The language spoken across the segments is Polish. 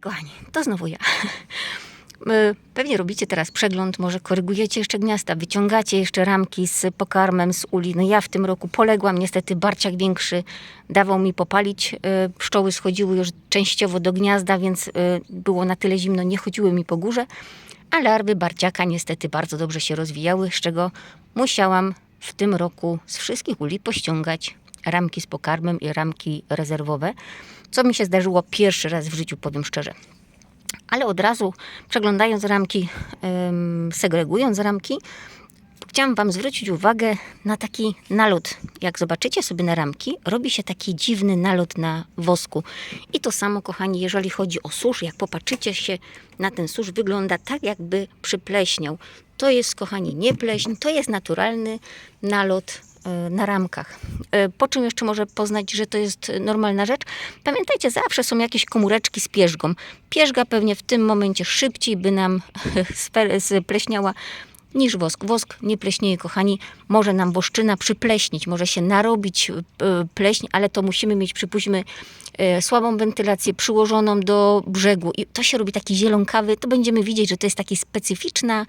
Kochani, to znowu ja. E, Pewnie robicie teraz przegląd, może korygujecie jeszcze gniazda, wyciągacie jeszcze ramki z pokarmem z uli. No ja w tym roku poległam, niestety barciak większy dawał mi popalić. E, Pszczoły schodziły już częściowo do gniazda, więc e, było na tyle zimno, nie chodziły mi po górze. A larwy barciaka niestety bardzo dobrze się rozwijały, z czego musiałam w tym roku z wszystkich uli pościągać ramki z pokarmem i ramki rezerwowe, co mi się zdarzyło pierwszy raz w życiu, powiem szczerze. Ale od razu przeglądając ramki, segregując ramki, chciałam Wam zwrócić uwagę na taki nalot. Jak zobaczycie sobie na ramki, robi się taki dziwny nalot na wosku. I to samo, kochani, jeżeli chodzi o susz, jak popatrzycie się na ten susz, wygląda tak, jakby przypleśniał. To jest, kochani, nie pleśń, to jest naturalny nalot na ramkach. E, Po czym jeszcze może poznać, że to jest normalna rzecz? Pamiętajcie, zawsze są jakieś komóreczki z pierzgą. Pierzga pewnie w tym momencie szybciej by nam spleśniała niż wosk. Wosk nie pleśnieje, kochani. Może nam woszczyna przypleśnić, może się narobić e, pleśń, ale to musimy mieć, przypuśćmy, e, słabą wentylację przyłożoną do brzegu i to się robi taki zielonkawy, to będziemy widzieć, że to jest taki specyficzna,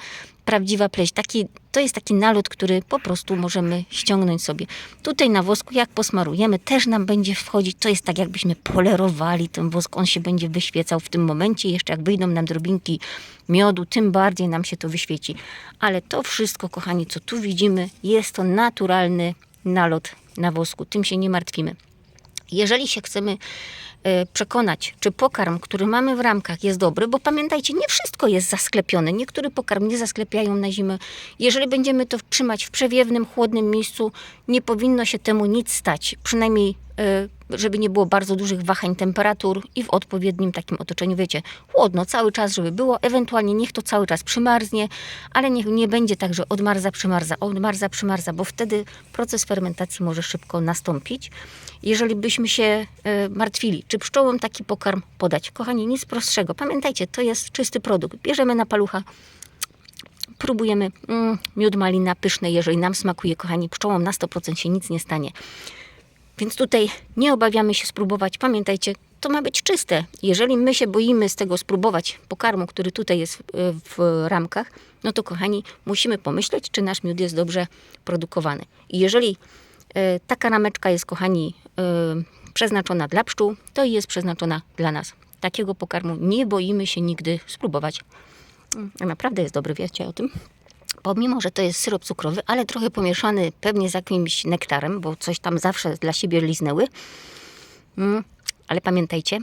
prawdziwa pleśń. Taki, to jest taki nalot, który po prostu możemy ściągnąć sobie. Tutaj na wosku, jak posmarujemy, też nam będzie wchodzić. To jest tak, jakbyśmy polerowali ten wosk. On się będzie wyświecał w tym momencie. Jeszcze jak wyjdą nam drobinki miodu, tym bardziej nam się to wyświeci. Ale to wszystko, kochani, co tu widzimy, jest to naturalny nalot na wosku. Tym się nie martwimy. Jeżeli się chcemy przekonać, czy pokarm, który mamy w ramkach jest dobry, bo pamiętajcie, nie wszystko jest zasklepione. Niektóry pokarm nie zasklepiają na zimę. Jeżeli będziemy to trzymać w przewiewnym, chłodnym miejscu, nie powinno się temu nic stać. Przynajmniej, żeby nie było bardzo dużych wahań temperatur i w odpowiednim takim otoczeniu, wiecie, chłodno cały czas, żeby było. Ewentualnie niech to cały czas przymarznie, ale niech nie będzie tak, że odmarza, przymarza, odmarza, przymarza, bo wtedy proces fermentacji może szybko nastąpić. Jeżeli byśmy się e, martwili, czy pszczołom taki pokarm podać, kochani, nic prostszego. Pamiętajcie, to jest czysty produkt. Bierzemy na palucha, próbujemy mm, miód malina pyszny, jeżeli nam smakuje, kochani, pszczołom na 100% się nic nie stanie. Więc tutaj nie obawiamy się spróbować. Pamiętajcie, to ma być czyste. Jeżeli my się boimy z tego spróbować pokarmu, który tutaj jest w, w ramkach, no to kochani, musimy pomyśleć, czy nasz miód jest dobrze produkowany. I jeżeli e, taka rameczka jest, kochani, e, przeznaczona dla pszczół, to jest przeznaczona dla nas. Takiego pokarmu nie boimy się nigdy spróbować. Mm, Naprawdę jest dobry, wiecie o tym? Pomimo, że to jest syrop cukrowy, ale trochę pomieszany pewnie z jakimś nektarem, bo coś tam zawsze dla siebie liznęły. Mm, ale pamiętajcie,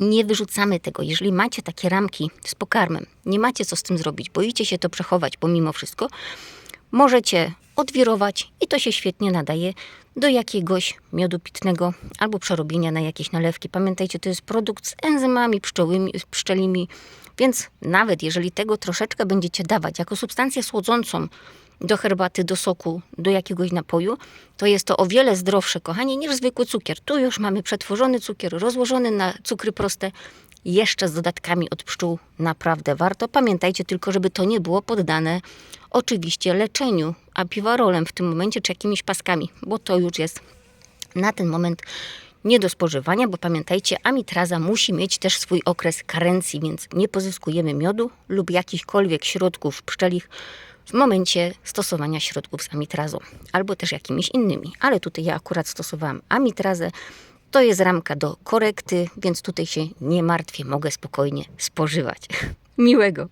nie wyrzucamy tego. Jeżeli macie takie ramki z pokarmem, nie macie co z tym zrobić, boicie się to przechować pomimo wszystko, możecie odwirować i to się świetnie nadaje do jakiegoś miodu pitnego albo przerobienia na jakieś nalewki. Pamiętajcie, to jest produkt z enzymami pszczołymi, pszczelimi, więc nawet jeżeli tego troszeczkę będziecie dawać jako substancję słodzącą do herbaty, do soku, do jakiegoś napoju, to jest to o wiele zdrowsze, kochani, niż zwykły cukier. Tu już mamy przetworzony cukier, rozłożony na cukry proste, jeszcze z dodatkami od pszczół. Naprawdę warto. Pamiętajcie tylko, żeby to nie było poddane oczywiście leczeniu apiwarolem w tym momencie, czy jakimiś paskami, bo to już jest na ten moment nie do spożywania, bo pamiętajcie, amitraza musi mieć też swój okres karencji, więc nie pozyskujemy miodu lub jakichkolwiek środków pszczelich w momencie stosowania środków z amitrazą, albo też jakimiś innymi. Ale tutaj ja akurat stosowałam amitrazę. To jest ramka do korekty, więc tutaj się nie martwię, mogę spokojnie spożywać. Miłego.